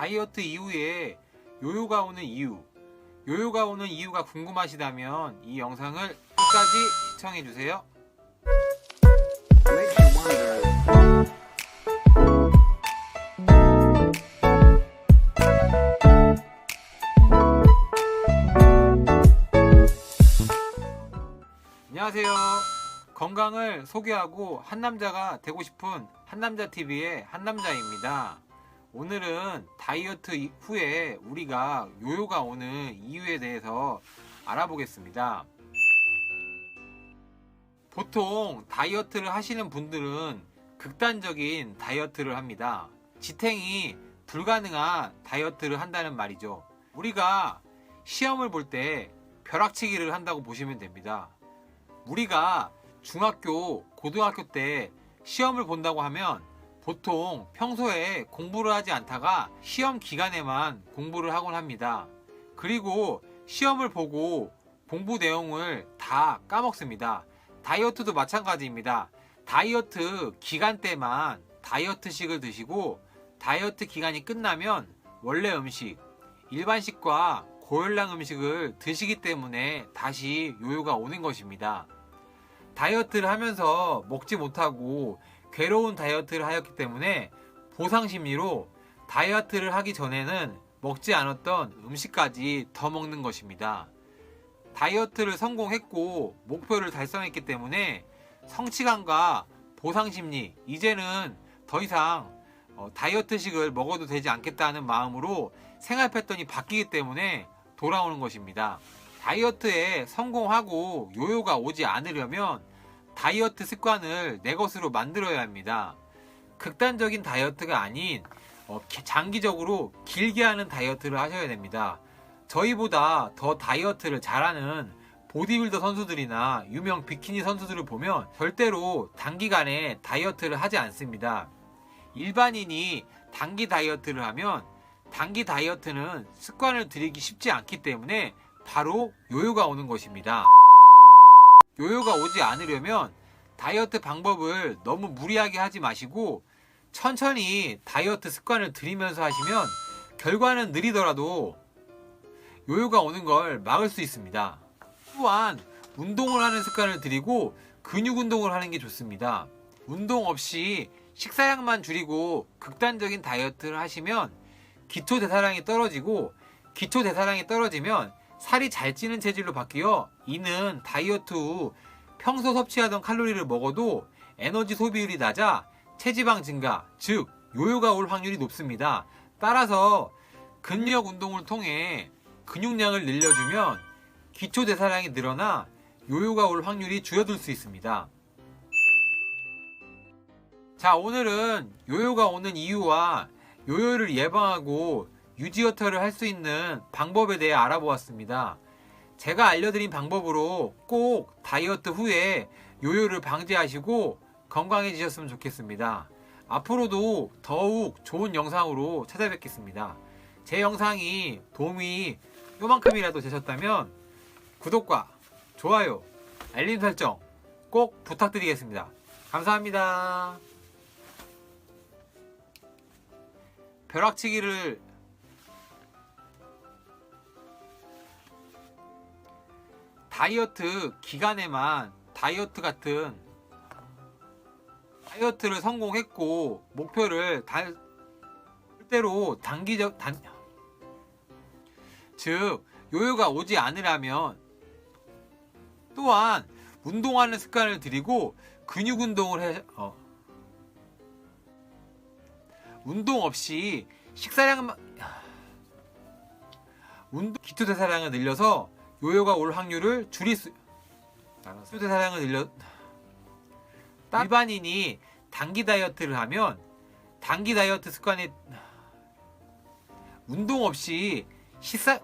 다이어트 이후에 요요가 오는 이유, 요요가 오는 이유가 궁금하시다면 이 영상을 끝까지 시청해주세요. 안녕하세요. 건강을 소개하고 한남자가 되고 싶은 한남자TV의 한남자입니다. 오늘은 다이어트 이- 후에 우리가 요요가 오는 이유에 대해서 알아보겠습니다. 보통 다이어트를 하시는 분들은 극단적인 다이어트를 합니다. 지탱이 불가능한 다이어트를 한다는 말이죠. 우리가 시험을 볼 때 벼락치기를 한다고 보시면 됩니다. 우리가 중학교, 고등학교 때 시험을 본다고 하면 보통 평소에 공부를 하지 않다가 시험 기간에만 공부를 하곤 합니다. 그리고 시험을 보고 공부 내용을 다 까먹습니다. 다이어트도 마찬가지입니다. 다이어트 기간 때만 다이어트식을 드시고 다이어트 기간이 끝나면 원래 음식, 일반식과 고열량 음식을 드시기 때문에 다시 요요가 오는 것입니다. 다이어트를 하면서 먹지 못하고 괴로운 다이어트를 하였기 때문에 보상 심리로 다이어트를 하기 전에는 먹지 않았던 음식까지 더 먹는 것입니다. 다이어트를 성공했고 목표를 달성했기 때문에 성취감과 보상 심리 이제는 더 이상 어, 다이어트식을 먹어도 되지 않겠다는 마음으로 생활 패턴이 바뀌기 때문에 돌아오는 것입니다. 다이어트에 성공하고 요요가 오지 않으려면 다이어트 습관을 내 것으로 만들어야 합니다. 극단적인 다이어트가 아닌 어, 기- 장기적으로 길게 하는 다이어트를 하셔야 됩니다. 저희보다 더 다이어트를 잘하는 보디빌더 선수들이나 유명 비키니 선수들을 보면 절대로 단기간에 다이어트를 하지 않습니다. 일반인이 단기 다이어트를 하면 단기 다이어트는 습관을 들이기 쉽지 않기 때문에 바로 요요가 오는 것입니다. 요요가 오지 않으려면 다이어트 방법을 너무 무리하게 하지 마시고 천천히 다이어트 습관을 들이면서 하시면 결과는 느리더라도 요요가 오는 걸 막을 수 있습니다. 또한 운동을 하는 습관을 들이고 근육 운동을 하는 게 좋습니다. 운동 없이 식사량만 줄이고 극단적인 다이어트를 하시면 기초 대사량이 떨어지고 기초 대사량이 떨어지면 살이 잘 찌는 체질로 바뀌어 이는 다이어트 후 평소 섭취하던 칼로리를 먹어도 에너지 소비율이 낮아 체지방 증가, 즉 요요가 올 확률이 높습니다. 따라서 근력 운동을 통해 근육량을 늘려주면 기초 대사량이 늘어나 요요가 올 확률이 줄어들 수 있습니다. 자, 오늘은 요요가 오는 이유와 요요를 예방하고 유지어터를 할 수 있는 방법에 대해 알아보았습니다. 제가 알려드린 방법으로 꼭 다이어트 후에 요요를 방지하시고 건강해지셨으면 좋겠습니다. 앞으로도 더욱 좋은 영상으로 찾아뵙겠습니다. 제 영상이 도움이 요만큼이라도 되셨다면 구독과 좋아요, 알림 설정 꼭 부탁드리겠습니다. 감사합니다. 벼락치기를 다이어트 기간에만 다이어트 같은 다이어트를 성공했고 목표를 달 절대로 단기적 단 즉 요요가 오지 않으려면 또한 운동하는 습관을 들이고 근육 운동을 해 어. 운동 없이 식사량만 운동 기초 대사량을 늘려서 요요가 올 확률을 줄일 수 기초 대사량을 늘려 일반인이 단기 다이어트를 하면 단기 다이어트 습관에 운동 없이 식사